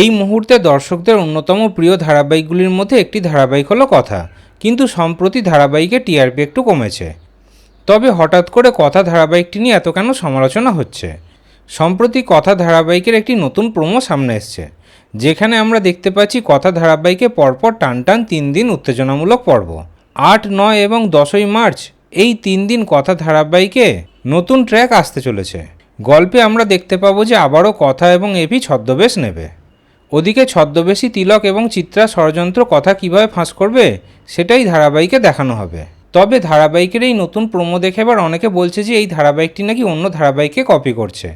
এই মুহূর্তে দর্শকদের অন্যতম প্রিয় ধারাবাহিকগুলির মধ্যে একটি ধারাবাহিক হলো কথা। কিন্তু সম্প্রতি ধারাবাহিকে টিআরপি একটু কমেছে। তবে হঠাৎ করে কথা ধারাবাহিকটি নিয়ে এত কেন সমালোচনা হচ্ছে? সম্প্রতি কথা ধারাবাহিকের একটি নতুন প্রোমো সামনে এসছে, যেখানে আমরা দেখতে পাচ্ছি কথা ধারাবাহিকে পরপর টান টান তিন দিন উত্তেজনামূলক পর্ব। আট, নয় এবং দশই মার্চ এই তিন দিন কথা ধারাবাহিকে নতুন ট্র্যাক আসতে চলেছে। গল্পে আমরা দেখতে পাবো যে আবারও কথা এবং এভি ছদ্মবেশ নেবে। ওদিকে ছদ্মবেশী তিলক এবং চিত্রা ষড়যন্ত্র কথা কীভাবে ফাঁস করবে, সেটাই ধারাবাহিকে দেখানো হবে। তবে ধারাবাহিকের এই নতুন প্রোমো দেখে এবার অনেকে বলছে যে এই ধারাবাহিকটি নাকি অন্য ধারাবাহিককে কপি করছে।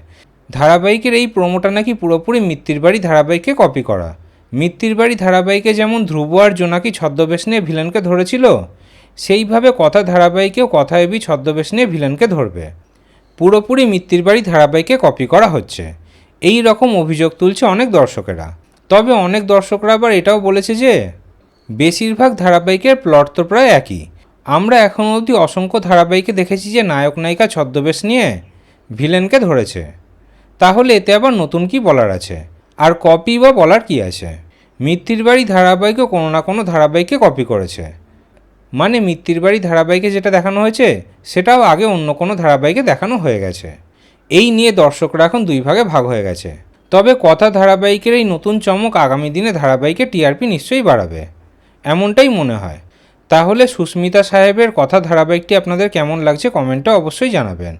ধারাবাহিকের এই প্রোমোটা নাকি পুরোপুরি মিত্তির বাড়ি ধারাবাহিককে কপি করা। মিত্তির বাড়ি ধারাবাহিকে যেমন ধ্রুব আর জোনাকি ছদ্মবেশ নিয়ে ভিলেনকে ধরেছিল, সেইভাবে কথা ধারাবাহিকেও কথা এবি ছদ্মবেশ নিয়ে ভিলেনকে ধরবে। পুরোপুরি মিত্তির বাড়ি ধারাবাহিকে কপি করা হচ্ছে। এই রকম অভিযোগ তুলছে অনেক দর্শকেরা। তবে অনেক দর্শকরা আবার এটাও বলেছে যে, বেশিরভাগ ধারাবাহিকের প্লট তো প্রায় একই। আমরা এখনও অবধি অসংখ্য ধারাবাহিকে দেখেছি যে নায়ক, নায়িকা, ছদ্মবেশ নিয়ে ভিলেনকে ধরেছে। তাহলে এতে আবার নতুন কি বলার আছে? আর কপি বা বলার কি আছে? মিত্তির বাড়ি ধারাবাহিকও কোনো না কোনো ধারাবাহিককে কপি করেছে। মানে মিত্তির বাড়ি ধারাবাহিকে যেটা দেখানো হয়েছে, সেটাও আগে অন্য কোনো ধারাবাহিকে দেখানো হয়ে গেছে। এই নিয়ে দর্শকরা এখন দুই ভাগে ভাগ হয়ে গেছে। তবে কথা ধারাবাহিকের এই নতুন চমক আগামী দিনে ধারাবাহিকে টিআরপি নিশ্চয়ই বাড়াবে, এমনটাই মনে হয়। তাহলে সুস্মিতা সাহেবের কথা ধারাবাহিকটি আপনাদের কেমন লাগছে কমেন্টে অবশ্যই জানাবেন।